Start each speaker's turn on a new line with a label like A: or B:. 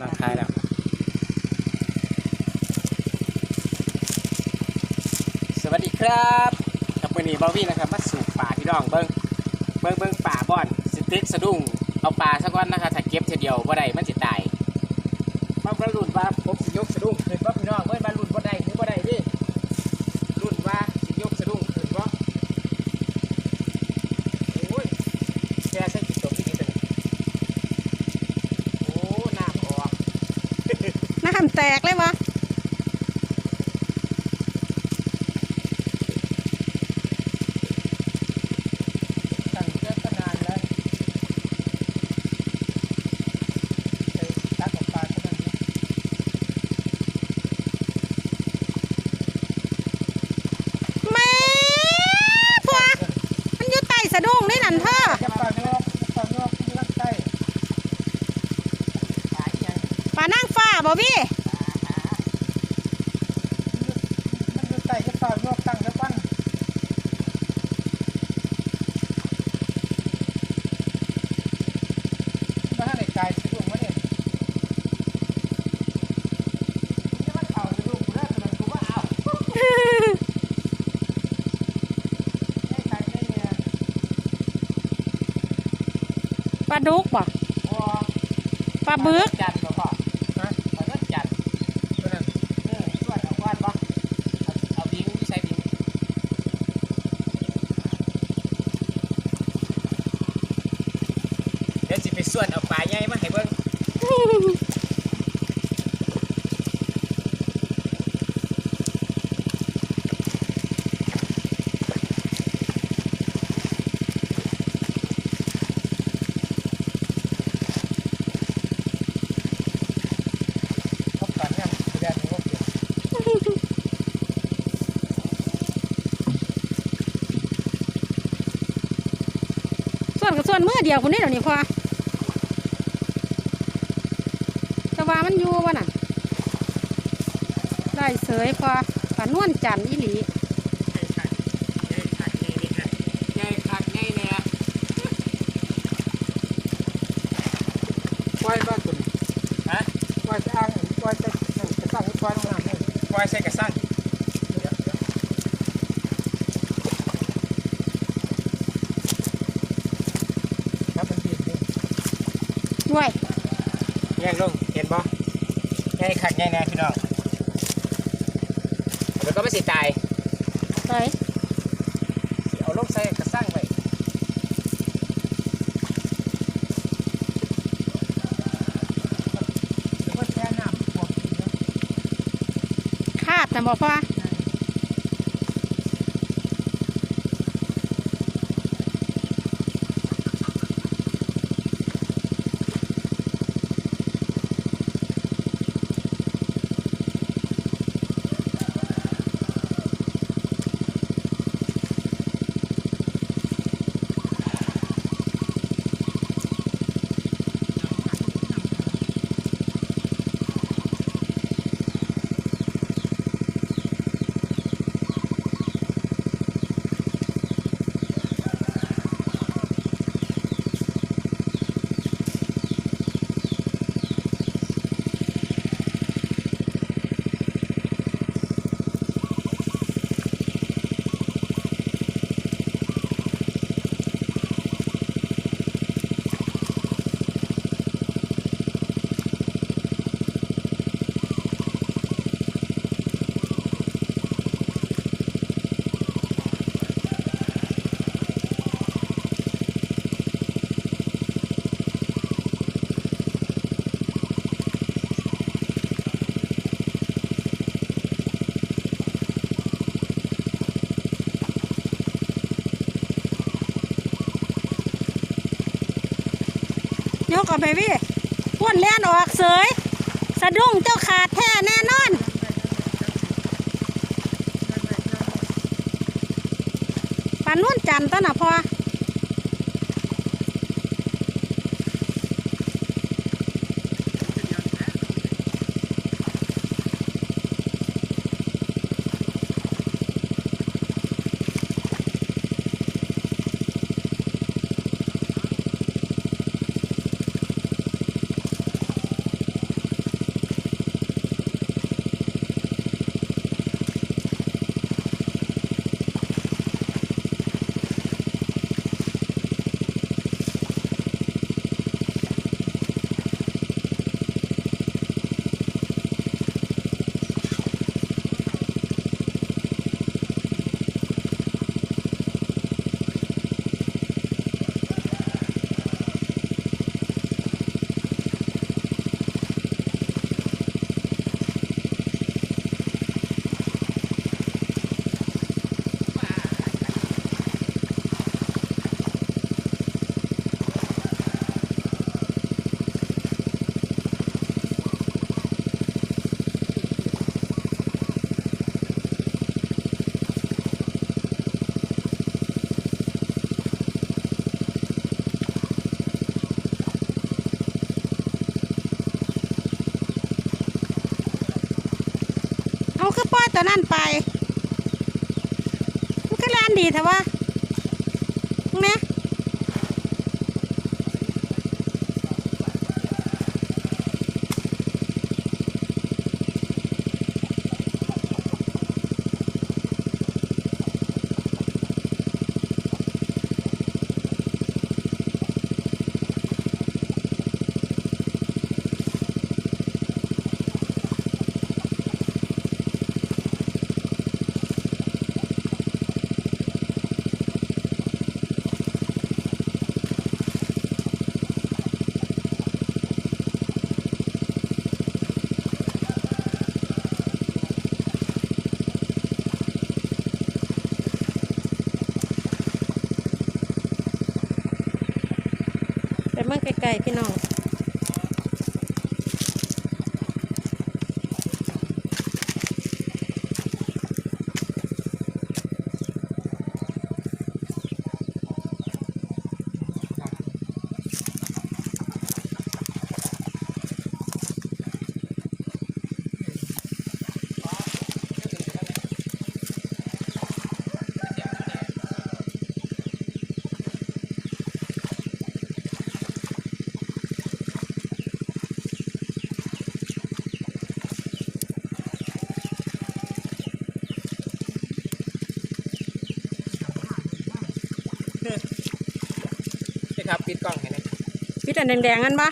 A: นางคายแล้วสวัสดีครับกับมือนี้บอวี่นะครับมาสู่ป่าพี่น้องเบิ้งเบิ้งเบิ้งป่าบ่อนสิติกสะดุ้งเอาปลาสักวันนะคะถ้าเก็บเทอเดียวบ่ได้มันจะตายมาบรรลุนว่าผมสิยกสะดุ้งขึ้นว่าพี่น้องเบิ้งบรรลุนบ่ได้หรือบ่ได้ดิรุ่นว่าสิยกสะดุ้งขึ้นบ่โอ้ยแกใส่กี่ตัวที่นี่ตัวนี้โอ้น้ำออก
B: น้ำ แตกเลยวะ
A: ตั้งเจ้าตั้งนานแล้วไปตักออกปลาเท่านั้นนะ
B: แม่พวกมันอยู่ใต้สะดุ้งนี่นั่นเธอ
A: จะปลาเนื้อปลาเนื้อที่รักใต้ปลาอีหยัง
B: ป่านั่งฟ้าบ่พี่
A: มันอยู่ใต้จะปลาเนื้อตั้งจะปั้น มาให้ไก่สะดุ้งมาเนี่ยจะมาเข่าสะดุ้งกูได้ขนาดกูว่าเอาให้ไข่ได้เนี่ย
B: ปลาดุกบ่
A: พอ
B: ปลาบึก
A: จันทร์บ่พ่อฮะปลาเลือดจันทร์ตัวนั้นเออส่วนเอาก้อนบ่เอาเอาบิงที่ใส่บิง เดี๋ยวสิไปส่วนเอาปลาใหญ่มาให้เบิ่ง
B: ส่วนกับส่วนมือเดียวคนนี้เดี๋ยวนี้พอ ว่ามันอยู่วะน่ะ ได้เสยพอปานวลจันอีหลี
A: ใหญ่ขัดใหญ่ขัดใหญ่นี่ฮะใหญ่ขัดใหญ่เนี่ยปล่อยบ้านคุณฮะปล่อยจะอ้างปล่อยจะนั่นจะสร้างปล่อยลงน้ำเลยปล่อยใส่กระสังเดี๋ยวเดี๋ยวครับมันดีดี
B: ด้วย
A: แย่งลงเห็นบ่ใหญ่ขัดใหญ่แน่พี่น้องเดี๋ยวก็ไม่สิตาย
B: ไป
A: สิเอาลงใส่กระสังไว้หรือว่าแช่น้ำพวกนี้นะ
B: คาดนะบ่พอ ยกเอาไปพี่พ่นแล่นออกเสย สะดุ้งเจ้าขาดแท้แน่นอนปานนุ่นจันต์ต้นน่ะพอ คือปล่อยตัวนั้นไป มันก็แลนดีแต่ว่าเนี่ย ใกล้ๆพี่น้อง
A: ครับปิดกล้องให้นะ
B: พี่แต่แดงๆกันปะ